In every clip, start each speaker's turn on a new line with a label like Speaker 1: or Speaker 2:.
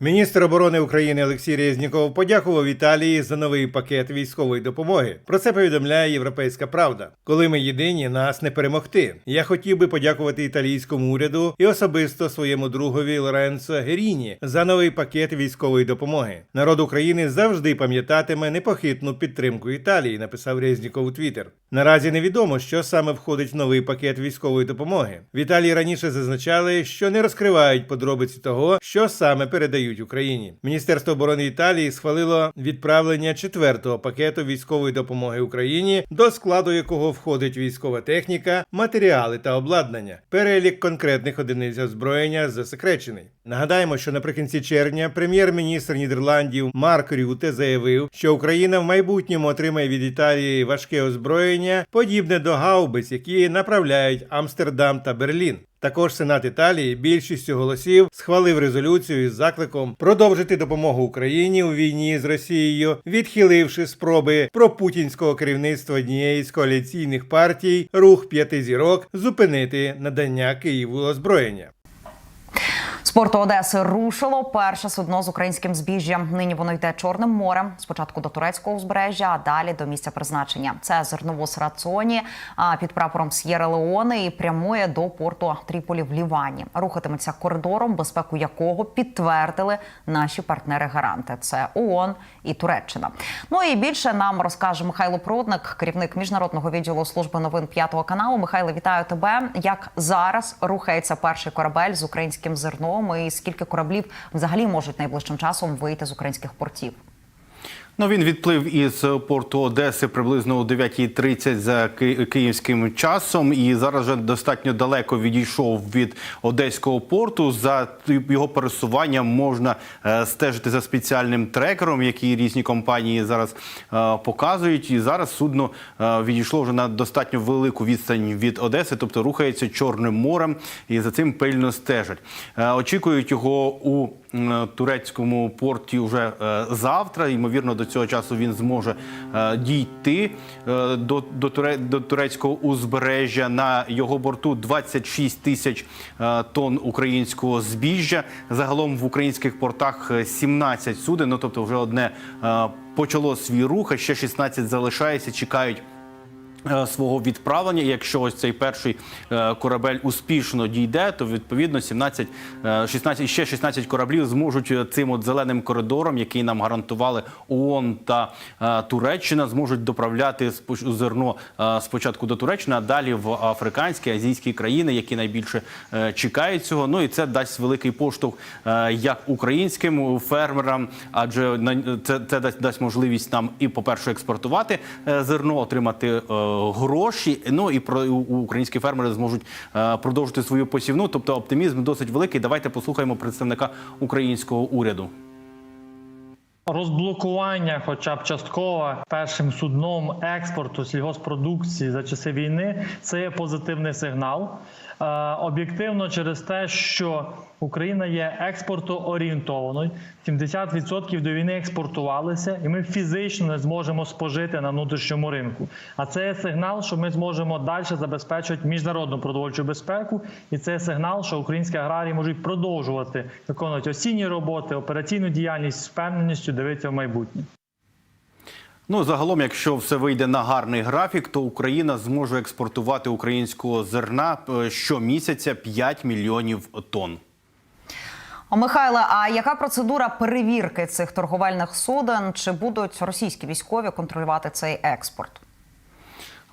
Speaker 1: Міністр оборони України Олексій Резніков подякував Італії за новий пакет військової допомоги. Про це повідомляє Європейська Правда. Коли ми єдині, нас не перемогти. Я хотів би подякувати італійському уряду і особисто своєму другові Лоренцо Геріні за новий пакет військової допомоги. Народ України завжди пам'ятатиме непохитну підтримку Італії. Написав Резніков у Твіттер. Наразі невідомо, що саме входить в новий пакет військової допомоги. В Італії раніше зазначали, що не розкривають подробиці того, що саме передають Україні. Міністерство оборони Італії схвалило відправлення четвертого пакету військової допомоги Україні, до складу якого входить військова техніка, матеріали та обладнання. Перелік конкретних одиниць озброєння засекречений. Нагадаємо, що наприкінці червня прем'єр-міністр Нідерландів Марк Рюте заявив, що Україна в майбутньому отримає від Італії важке озброєння, подібне до гаубиць, які направляють Амстердам та Берлін. Також Сенат Італії більшістю голосів схвалив резолюцію із закликом продовжити допомогу Україні у війні з Росією, відхиливши спроби пропутінського керівництва однієї з коаліційних партій Рух п'яти зірок зупинити надання Києву озброєння.
Speaker 2: Порту Одеси рушило перше судно з українським збіжжям. Нині воно йде Чорним морем. Спочатку до турецького узбережжя, а далі до місця призначення. Це зерновоз Раціоні а під прапором С'єра Леоне і прямує до порту Тріполі в Лівані. Рухатиметься коридором, безпеку якого підтвердили наші партнери-гаранти. Це ООН і Туреччина. Ну і більше нам розкаже Михайло Продник, керівник міжнародного відділу служби новин п'ятого каналу. Михайло, вітаю тебе. Як зараз рухається перший корабель з українським зерном? І скільки кораблів взагалі можуть найближчим часом вийти з українських портів?
Speaker 3: Ну, він відплив із порту Одеси приблизно о 9.30 за ки- київським часом, і зараз вже достатньо далеко відійшов від одеського порту. За його пересуванням можна е, стежити за спеціальним трекером, який різні компанії зараз е, показують. І зараз судно е, відійшло вже на достатньо велику відстань від Одеси, тобто рухається Чорним морем, і за цим пильно стежать. Е, Очікують його у турецькому порті вже е, завтра. Ймовірно, до цього часу він зможе е, дійти е, до, до, туре, до турецького узбережжя. На його борту 26 тисяч е, тонн українського збіжжя. Загалом в українських портах е, 17 суден. Ну тобто, вже одне почало свій рух, а ще 16 залишається, чекають. Е, Свого відправлення, якщо ось цей перший е, корабель успішно дійде, то відповідно 17, е, 16, ще 16 кораблів зможуть е, цим от зеленим коридором, який нам гарантували ООН та е, Туреччина, зможуть доправляти зерно е, спочатку до Туреччини, а далі в африканські, азійські країни, які найбільше е, чекають цього. Ну і це дасть великий поштовх е, як українським фермерам, адже це, це дасть, дасть можливість нам і, по-перше, експортувати е, зерно, отримати е, гроші. Ну і про українські фермери зможуть е, продовжити свою посівну. Тобто оптимізм досить великий. Давайте послухаємо представника українського уряду.
Speaker 4: Розблокування, хоча б частково, першим судном експорту сільгоспродукції за часи війни це є позитивний сигнал. Е, Об'єктивно через те, що Україна є експортоорієнтованою, 70% до війни експортувалися, і ми фізично не зможемо спожити на внутрішньому ринку. А це є сигнал, що ми зможемо далі забезпечувати міжнародну продовольчу безпеку, і це є сигнал, що українські аграрії можуть продовжувати виконувати осінні роботи, операційну діяльність з впевненістю дивитися в майбутнє.
Speaker 3: Ну, загалом, якщо все вийде на гарний графік, то Україна зможе експортувати українського зерна е, щомісяця 5 мільйонів тонн.
Speaker 2: Михайле, а яка процедура перевірки цих торговельних суден? Чи будуть російські військові контролювати цей експорт?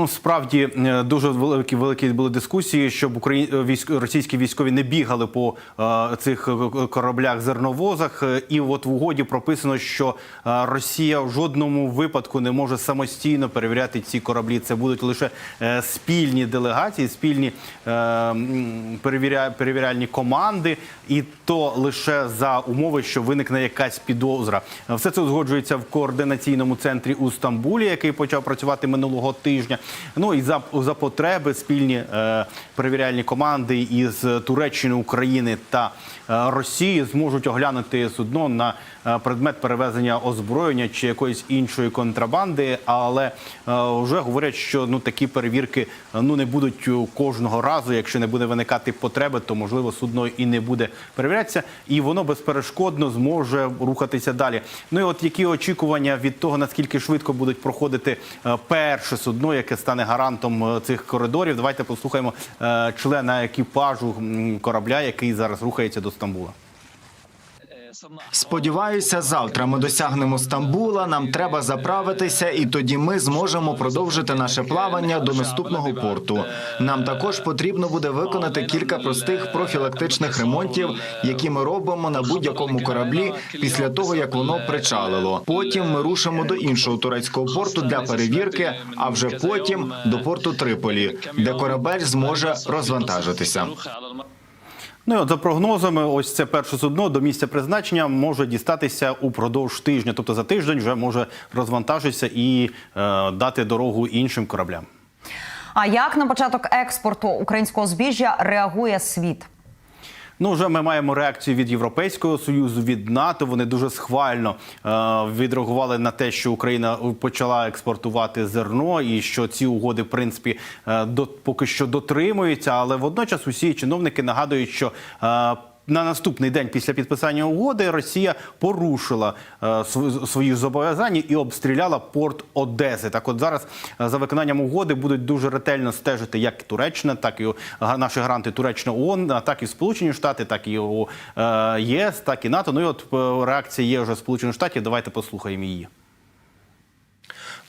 Speaker 3: Ну, справді е, дуже великі великі були дискусії, щоб Украї... військ... російські військові не бігали по е, цих е, кораблях зерновозах. Е, І от в угоді прописано, що е, Росія в жодному випадку не може самостійно перевіряти ці кораблі. Це будуть лише е, спільні делегації, спільні е, перевіря... перевіряльні команди, і то лише за умови, що виникне якась підозра. Все це узгоджується в координаційному центрі у Стамбулі, який почав працювати минулого тижня. Ну і за, за потреби спільні е, перевіряльні команди із Туреччини, України та е, Росії зможуть оглянути судно на е, предмет перевезення озброєння чи якоїсь іншої контрабанди. Але е, вже говорять, що ну такі перевірки ну не будуть кожного разу. Якщо не буде виникати потреби, то можливо судно і не буде перевірятися, і воно безперешкодно зможе рухатися далі. Ну і от які очікування від того, наскільки швидко будуть проходити е, перше судно, яке стане гарантом е, цих коридорів. Давайте послухаємо е, члена екіпажу корабля, який зараз рухається до Стамбула.
Speaker 5: Сподіваюся, завтра ми досягнемо Стамбула. Нам треба заправитися, і тоді ми зможемо продовжити наше плавання до наступного порту. Нам також потрібно буде виконати кілька простих профілактичних ремонтів, які ми робимо на будь-якому кораблі після того, як воно причалило. Потім ми рушимо до іншого турецького порту для перевірки, а вже потім до порту Триполі, де корабель зможе розвантажитися.
Speaker 3: Ну і от за прогнозами, ось це перше судно до місця призначення може дістатися упродовж тижня. Тобто за тиждень вже може розвантажитися і е, дати дорогу іншим кораблям.
Speaker 2: А як на початок експорту українського збіжжя реагує світ?
Speaker 3: Ну, вже ми маємо реакцію від Європейського союзу, від НАТО. Вони дуже схвально е, відреагували на те, що Україна почала експортувати зерно, і що ці угоди, в принципі, е, до поки що дотримуються. Але водночас усі чиновники нагадують, що е, на наступний день після підписання угоди Росія порушила е, свої зобов'язання і обстріляла порт Одеси. Так, от зараз е, за виконанням угоди будуть дуже ретельно стежити як Туреччина, так і наші гаранти Туреччина ООН, так і Сполучені Штати, так і е, ЄС, так і НАТО. Ну і от реакція є вже Сполучених Штатів. Давайте послухаємо її.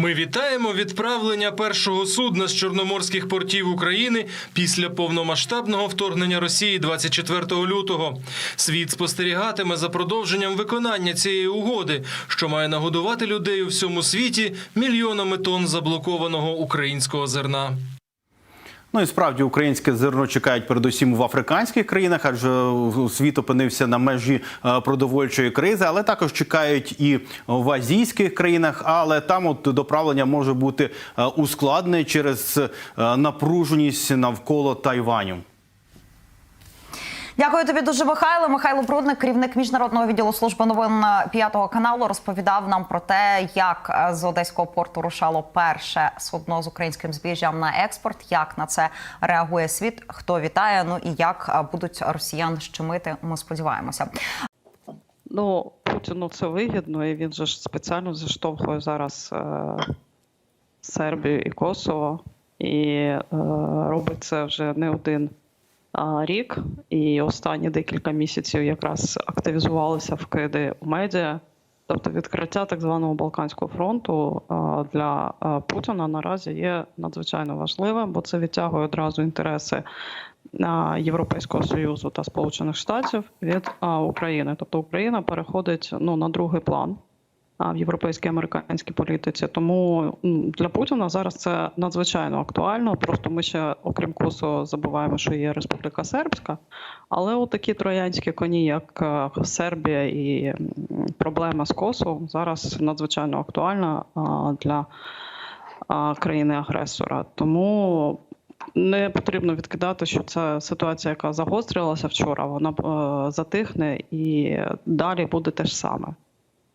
Speaker 6: Ми вітаємо відправлення першого судна з чорноморських портів України після повномасштабного вторгнення Росії 24 лютого. Світ спостерігатиме за продовженням виконання цієї угоди, що має нагодувати людей у всьому світі мільйонами тонн заблокованого українського зерна.
Speaker 3: Ну і справді українське зерно чекають передусім в африканських країнах, адже світ опинився на межі е, продовольчої кризи, але також чекають і в азійських країнах. Але там от доправлення може бути е, ускладнене через е, напруженість навколо Тайваню.
Speaker 2: Дякую тобі дуже, Михайло. Михайло Брудник, керівник міжнародного відділу служби новин п'ятого каналу, розповідав нам про те, як е, з одеського порту рушало перше судно з українським збіжжям на експорт, як на це реагує світ, хто вітає. Ну і як е, будуть росіян щемити. Ми сподіваємося.
Speaker 7: Ну, Путіну це вигідно, і він же ж спеціально заштовхує зараз е, Сербію і Косово, і е, робить це вже не один рік. І останні декілька місяців якраз активізувалися вкиди у медіа. Тобто відкриття так званого Балканського фронту для Путіна наразі є надзвичайно важливим, бо це відтягує одразу інтереси Європейського союзу та Сполучених Штатів від України. Тобто Україна переходить ну на другий план в європейській американській політиці. Тому для Путіна зараз це надзвичайно актуально. Просто ми ще, окрім Косово, забуваємо, що є Республіка Сербська. Але от такі троянські коні, як е, Сербія і проблема з Косово, зараз надзвичайно актуальна для країни-агресора. Тому не потрібно відкидати, що це ситуація, яка загострилася вчора, вона е, затихне і далі буде те ж саме.